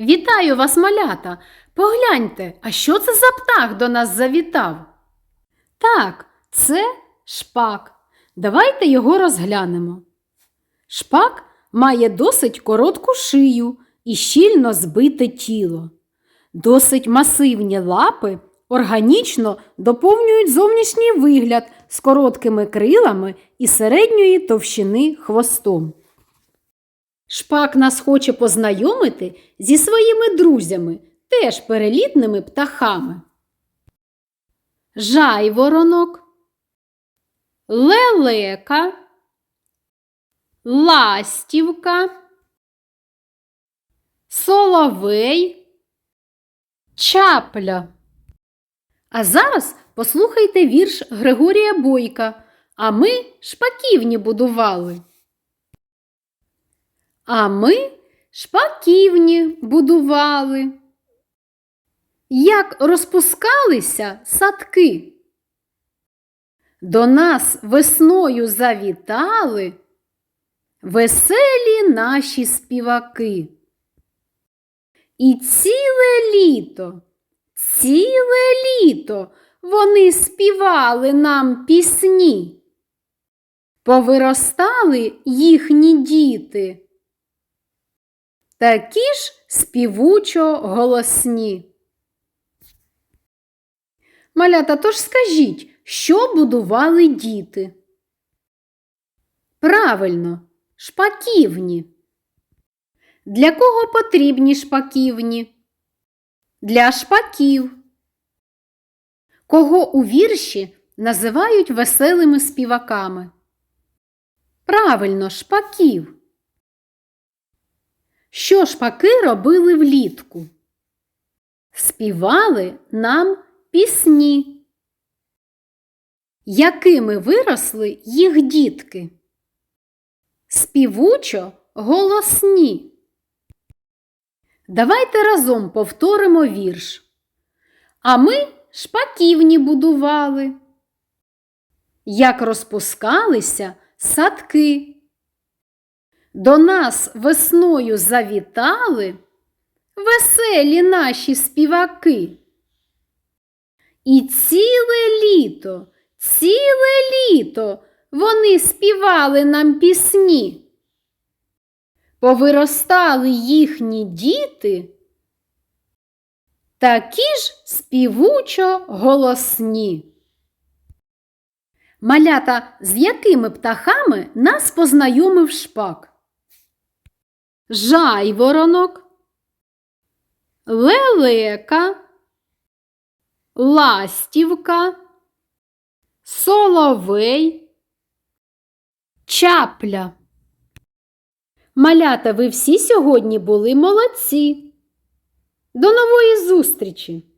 Вітаю вас, малята! Погляньте, а що це за птах до нас завітав? Так, це шпак. Давайте його розглянемо. Шпак має досить коротку шию і щільно збите тіло. Досить масивні лапи органічно доповнюють зовнішній вигляд з короткими крилами і середньої товщини хвостом. Шпак нас хоче познайомити зі своїми друзями, теж перелітними птахами. Жайворонок, лелека, ластівка, соловей, чапля. А зараз послухайте вірш Григорія Бойка, а ми шпаківні будували. А ми шпаківні будували. Як розпускалися садки. До нас весною завітали веселі наші співаки. І ціле літо, ціле літо вони співали нам пісні. Повиростали їхні діти. Такі ж співучо голосні. Малята, тож скажіть, що будували діти? Правильно, шпаківні. Для кого потрібні шпаківні? Для шпаків. Кого у вірші називають веселими співаками? Правильно, шпаків. Що шпаки робили влітку? Співали нам пісні. Якими виросли їх дітки? Співучо голосні. Давайте разом повторимо вірш. А ми шпаківні будували. Як розпускалися садки. До нас весною завітали веселі наші співаки. І ціле літо, ціле літо вони співали нам пісні. Повиростали їхні діти, такі ж співучо голосні. Малята, з якими птахами нас познайомив шпак? Жайворонок, лелека, ластівка, соловей, чапля. Малята, ви всі сьогодні були молодці. До нової зустрічі!